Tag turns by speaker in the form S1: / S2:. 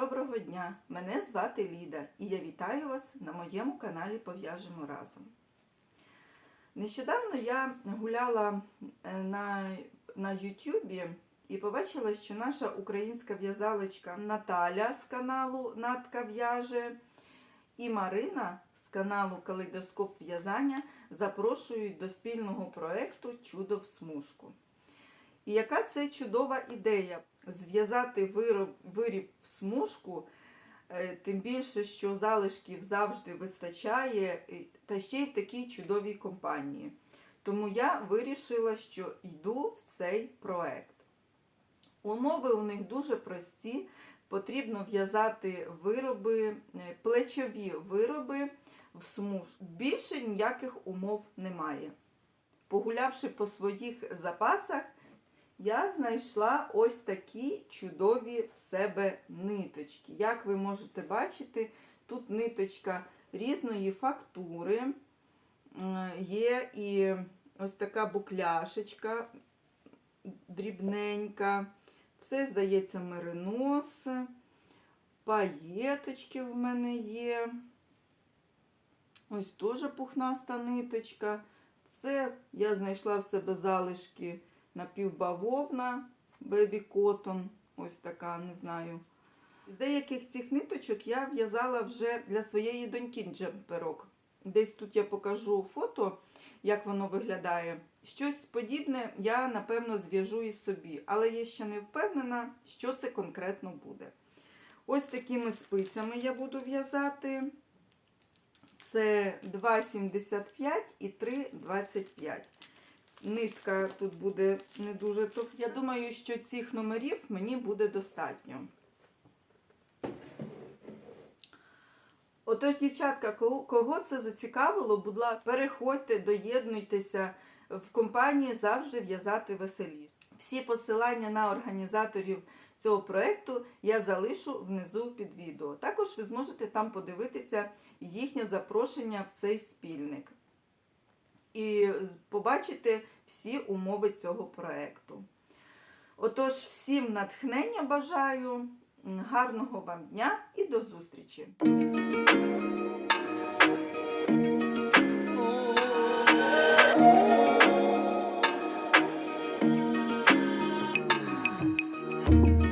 S1: доброго дня! Мене звати Ліда і я вітаю вас на моєму каналі Пов'яжемо разом. Нещодавно я гуляла е, на на Ютубі і побачила, що наша українська в'язалочка Наталя з каналу Натка В'яже і Марина з каналу Калейдоскоп В'язання запрошують до спільного проєкту Чудо в смужку. І яка це чудова ідея зв'язати вироб, виріб в смужку, е, тим більше, що залишків завжди вистачає, та ще й в такій чудовій компанії. Тому я вирішила, що йду в цей проект. Умови у них дуже прості. Потрібно в'язати вироби, е, плечові вироби в смуж. Більше ніяких умов немає. Погулявши по своїх запасах, я знайшла ось такі чудові в себе ниточки. Як ви можете бачити, тут ниточка різної фактури. Є і ось така букляшечка дрібненька. Це, здається, меринос. Паєточки в мене є. Ось теж пухнаста ниточка. Це я знайшла в себе залишки напівбавовна, бебі котон. Ось така, не знаю. З деяких цих ниточок я в'язала вже для своєї доньки джемперок. Десь тут я покажу фото, як воно виглядає. Щось подібне я, напевно, зв'яжу і собі, але я ще не впевнена, що це конкретно буде. Ось такими спицями я буду в'язати. Це 2,75 і 3,25. Нитка тут буде не дуже товста. Я думаю, що цих номерів мені буде достатньо. Отож, дівчатка, кого- це зацікавило, будь ласка, переходьте, доєднуйтеся в компанії завжди в'язати веселіше. Всі посилання на організаторів цього проєкту я залишу внизу під відео. Також ви зможете там подивитися їхнє запрошення в цей спільник і побачити всі умови цього проєкту. Отож, всім натхнення бажаю, гарного вам дня і до зустрічі! Thank you.